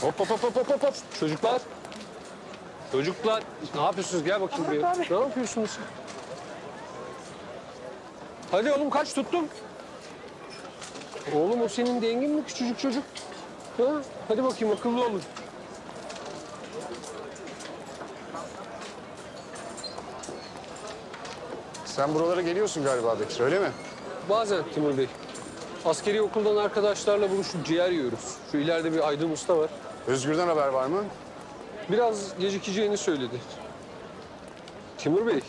Hop hop hop hop hop hop, hop. Çocuklar. Çocuklar ne yapıyorsunuz? Gel bakayım buraya. Ne yapıyorsunuz? Hadi oğlum kaç tuttum. Oğlum o senin dengin mi küçücük çocuk? Ha? Hadi bakayım akıllı olun. Sen buralara geliyorsun galiba Bekir öyle mi? Bazen Timur Bey. Askeri okuldan arkadaşlarla buluşup ciğer yiyoruz. Şu ileride bir Aydın Usta var. Özgür'den haber var mı? Biraz gecikeceğini söyledi. Timur Bey.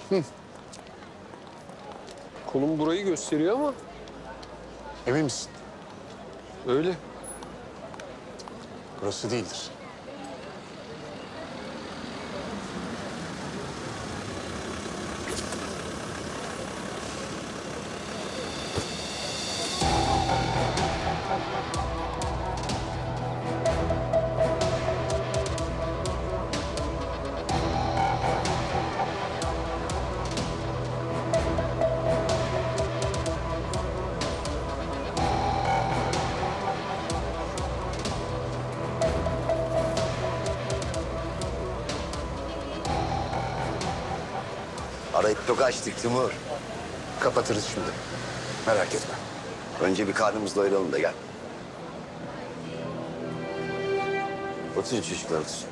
Kolum burayı gösteriyor ama Emin misin? öyle. Burası değildir. Arayıp çok açtık Timur. Kapatırız şimdi. Merak etme. Önce bir karnımızı doyuralım da gel. Oturun çocuklar oturun.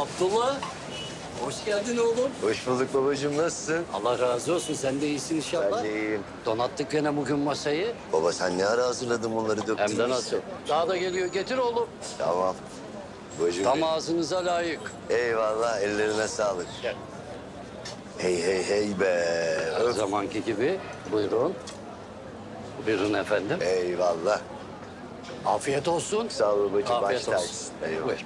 Abdullah. Hoş geldin oğlum. Hoş bulduk babacığım nasılsın? Allah razı olsun. Sen de iyisin inşallah. Ben de iyiyim. Donattık gene bugün masayı. Baba sen ne ara hazırladın bunları döktün? Hem de nasıl. Daha da geliyor. Getir oğlum. Tamam. Babacığım Tam benim. ağzınıza layık. Eyvallah ellerine sağlık. Hey hey hey be. Her Öf. zamanki gibi. Buyurun. Buyurun efendim. Eyvallah. Afiyet olsun. Sağ ol babacığım. Afiyet olsun. Eyvallah. Buyur.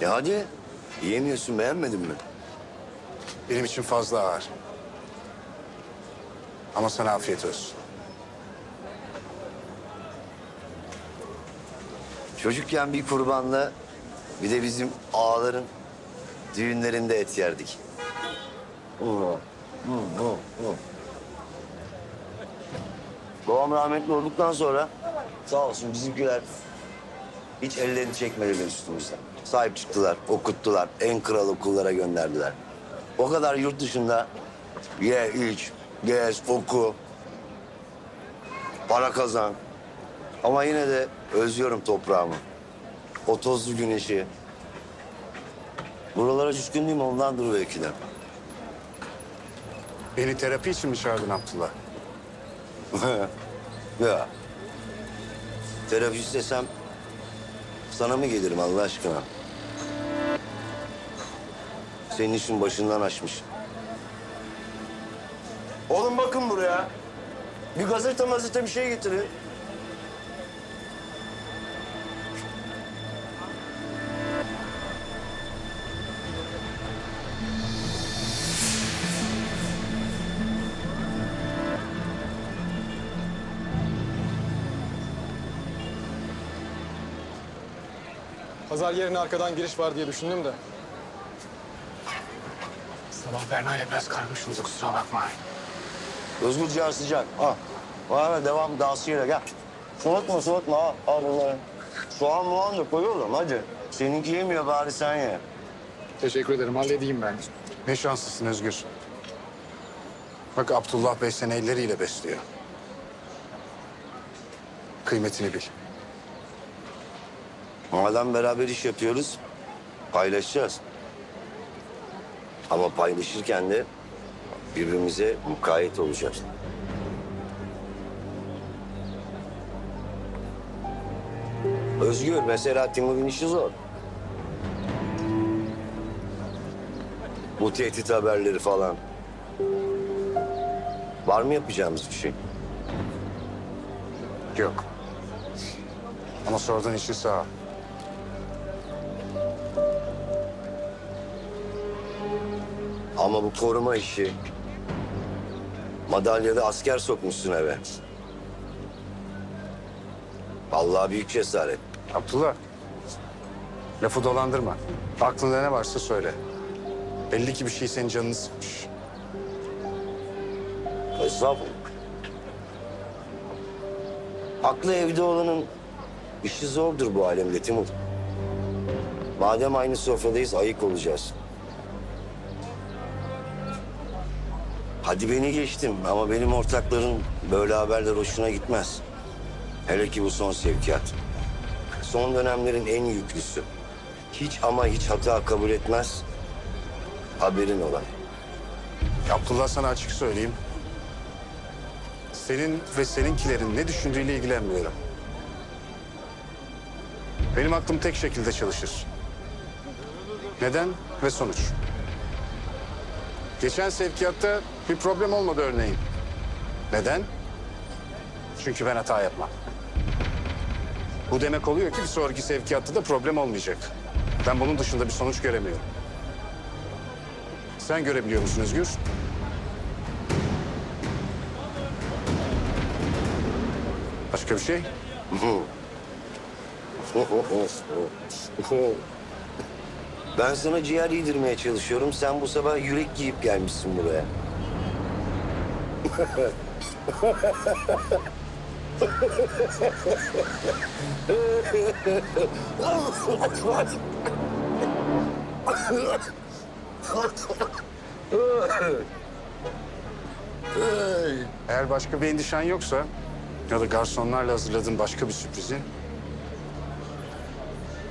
Ya hadi. Yiyemiyorsun beğenmedin mi? Benim için fazla ağır. Ama sana afiyet olsun. Çocukken bir kurbanla bir de bizim ağaların düğünlerinde et yerdik. Babam rahmetli olduktan sonra sağ olsun bizimkiler hiç ellerini çekmediler üstümüzden. Sahip çıktılar, okuttular, en kral okullara gönderdiler. O kadar yurt dışında ye, iç, gez, oku, para kazan. Ama yine de özlüyorum toprağımı. O tozlu güneşi. Buralara düşkün değil mi? Ondandır belki de. Beni terapi için mi çağırdın Abdullah? ya. Terapi istesem sana mı gelirim Allah aşkına? Senin işin başından açmış. Oğlum bakın buraya. Bir gazete mazete bir şey getirin. Pazar yerine arkadan giriş var diye düşündüm de. Sabah Berna'yla biraz karmışsınız kusura bakma. Özgür Cihan sıcak. Al. Var devam dağısıyla gel. Soğutma soğutma al. Al bunları. Soğan muğan da koyuyorum hadi. Seninki yemiyor bari sen ye. Teşekkür ederim halledeyim ben. Ne şanslısın Özgür. Bak Abdullah Bey seni elleriyle besliyor. Kıymetini bil. Madem beraber iş yapıyoruz, paylaşacağız. Ama paylaşırken de birbirimize mukayyet olacağız. Özgür, mesela Timur'un işi zor. Bu tehdit haberleri falan. Var mı yapacağımız bir şey? Yok. Ama sorduğun için sağ Ama bu koruma işi... Madalyada asker sokmuşsun eve. Vallahi büyük cesaret. Abdullah. Lafı dolandırma. Aklında ne varsa söyle. Belli ki bir şey senin canını sıkmış. Estağfurullah. Aklı evde olanın işi zordur bu alemde Timur. Madem aynı sofradayız ayık olacağız. Hadi beni geçtim ama benim ortakların böyle haberler hoşuna gitmez. Hele ki bu son sevkiyat. Son dönemlerin en yüklüsü. Hiç ama hiç hata kabul etmez. Haberin olan. Abdullah sana açık söyleyeyim. Senin ve seninkilerin ne düşündüğüyle ilgilenmiyorum. Benim aklım tek şekilde çalışır. Neden ve sonuç. Geçen sevkiyatta bir problem olmadı örneğin. Neden? Çünkü ben hata yapmam. Bu demek oluyor ki bir sonraki sevkiyatta da problem olmayacak. Ben bunun dışında bir sonuç göremiyorum. Sen görebiliyor musun Özgür? Başka bir şey? Ben sana ciğer yedirmeye çalışıyorum. Sen bu sabah yürek giyip gelmişsin buraya. Eğer başka bir endişen yoksa ya da garsonlarla hazırladığın başka bir sürprizi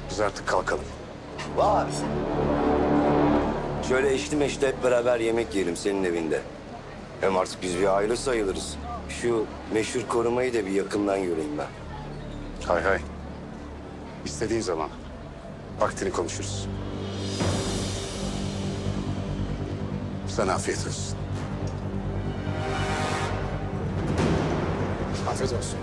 biz artık kalkalım. Var. Şöyle eşli meşli hep beraber yemek yiyelim senin evinde. Hem artık biz bir aile sayılırız. Şu meşhur korumayı da bir yakından göreyim ben. Hay hay. İstediğin zaman vaktini konuşuruz. Sana afiyet olsun. Afiyet olsun.